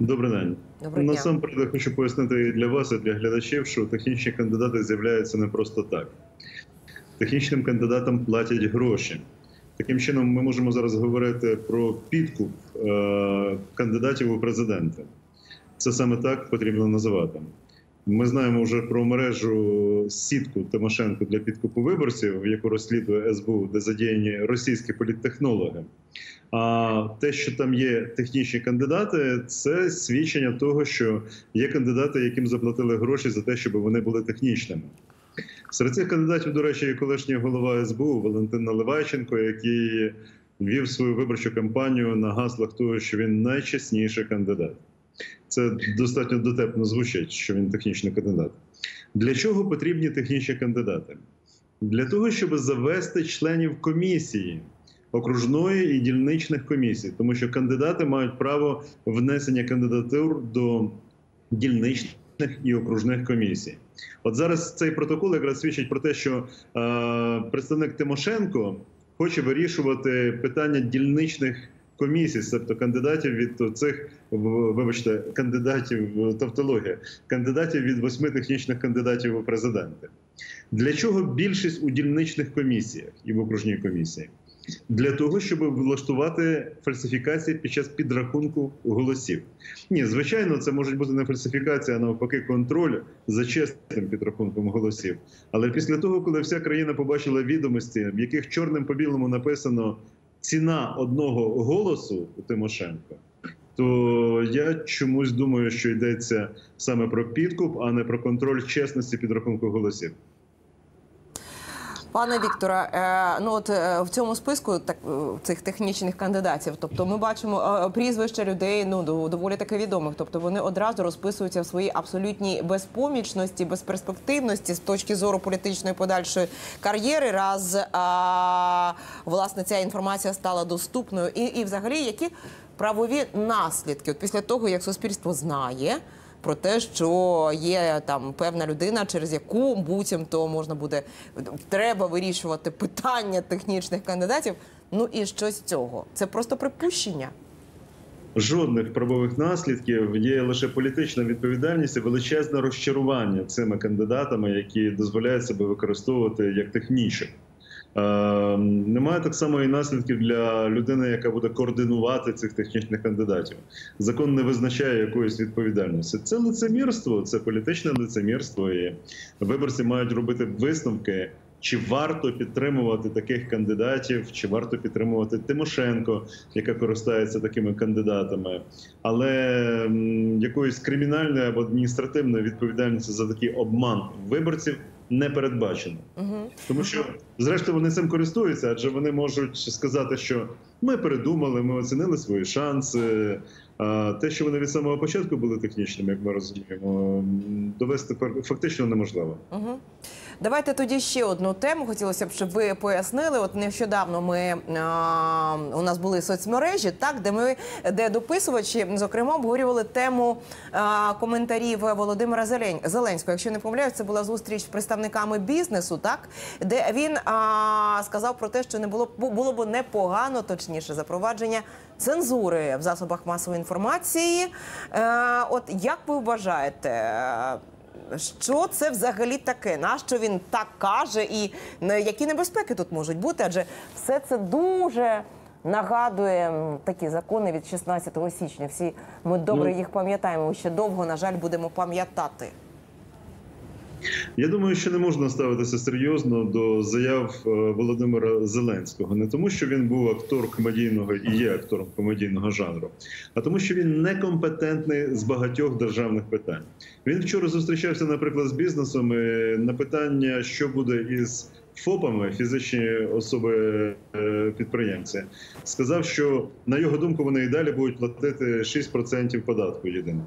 Добрий день. Добрий дня. Насамперед я хочу пояснити і для вас, і для глядачів, що технічні кандидати з'являються не просто так. Технічним кандидатам платять гроші. Таким чином, ми можемо зараз говорити про підкуп е- кандидатів у президенти. Це саме так потрібно називати. Ми знаємо вже про мережу сітку Тимошенко для підкупу виборців, яку розслідує СБУ, де задіяні російські політтехнологи. А те, що там є технічні кандидати, це свідчення того, що є кандидати, яким заплатили гроші за те, щоб вони були технічними. Серед цих кандидатів, до речі, є колишній голова СБУ Валентин Наливайченко, який вів свою виборчу кампанію на гаслах того, що він найчесніший кандидат. Це достатньо дотепно звучить, що він технічний кандидат. Для чого потрібні технічні кандидати? Для того, щоб завести членів комісії окружної і дільничних комісій, тому що кандидати мають право внесення кандидатур до дільничних і окружних комісій. От зараз цей протокол якраз свідчить про те, що е, представник Тимошенко хоче вирішувати питання дільничних комісій, тобто кандидатів від цих вибачте, кандидатів тавтологія, кандидатів від восьми технічних кандидатів у президенти. Для чого більшість у дільничних комісіях і в окружній комісії? Для того щоб влаштувати фальсифікації під час підрахунку голосів, ні, звичайно, це може бути не фальсифікація, а навпаки, контроль за чесним підрахунком голосів. Але після того, коли вся країна побачила відомості, в яких чорним по білому написано ціна одного голосу у Тимошенко, то я чомусь думаю, що йдеться саме про підкуп, а не про контроль чесності підрахунку голосів. Пане Вікторе, е, ну от е, в цьому списку так е, цих технічних кандидатів, тобто ми бачимо прізвища людей, ну доволі таки відомих. Тобто вони одразу розписуються в своїй абсолютній безпомічності, безперспективності з точки зору політичної подальшої кар'єри. Раз а, власне ця інформація стала доступною, і, і взагалі які правові наслідки, от після того як суспільство знає про те, що є там певна людина, через яку буцімто можна буде треба вирішувати питання технічних кандидатів. Ну і що з цього? Це просто припущення. Жодних правових наслідків є лише політична відповідальність і величезне розчарування цими кандидатами, які дозволяють себе використовувати як технічних. Е, немає так само і наслідків для людини, яка буде координувати цих технічних кандидатів. Закон не визначає якоїсь відповідальності. Це лицемірство, це політичне лицемірство. І виборці мають робити висновки. Чи варто підтримувати таких кандидатів, чи варто підтримувати Тимошенко, яка користається такими кандидатами, але якоїсь кримінальної або адміністративної відповідальності за такий обман виборців не передбачено, угу. тому що зрештою вони цим користуються, адже вони можуть сказати, що ми передумали, ми оцінили свої шанси. Те, що вони від самого початку були технічними, як ми розуміємо, довести фактично неможливо. Угу. Давайте тоді ще одну тему. Хотілося б, щоб ви пояснили. От нещодавно ми а, у нас були соцмережі, так де ми де дописувачі зокрема обговорювали тему а, коментарів Володимира Зеленського. Якщо не помиляюсь, це була зустріч з представниками бізнесу, так де він а, сказав про те, що не було було б непогано, точніше запровадження цензури в засобах масової інформації. А, от як ви вважаєте? Що це взагалі таке? Нащо він так каже, і які небезпеки тут можуть бути? Адже все це дуже нагадує такі закони від 16 січня. Всі ми добре ну, їх пам'ятаємо. Ще довго, на жаль, будемо пам'ятати. Я думаю, що не можна ставитися серйозно до заяв е, Володимира Зеленського, не тому, що він був актор комедійного і є актором комедійного жанру, а тому, що він некомпетентний з багатьох державних питань. Він вчора зустрічався, наприклад, з бізнесом і на питання, що буде із ФОПами, фізичні особи е, підприємці, сказав, що на його думку вони і далі будуть платити 6% податку єдиного.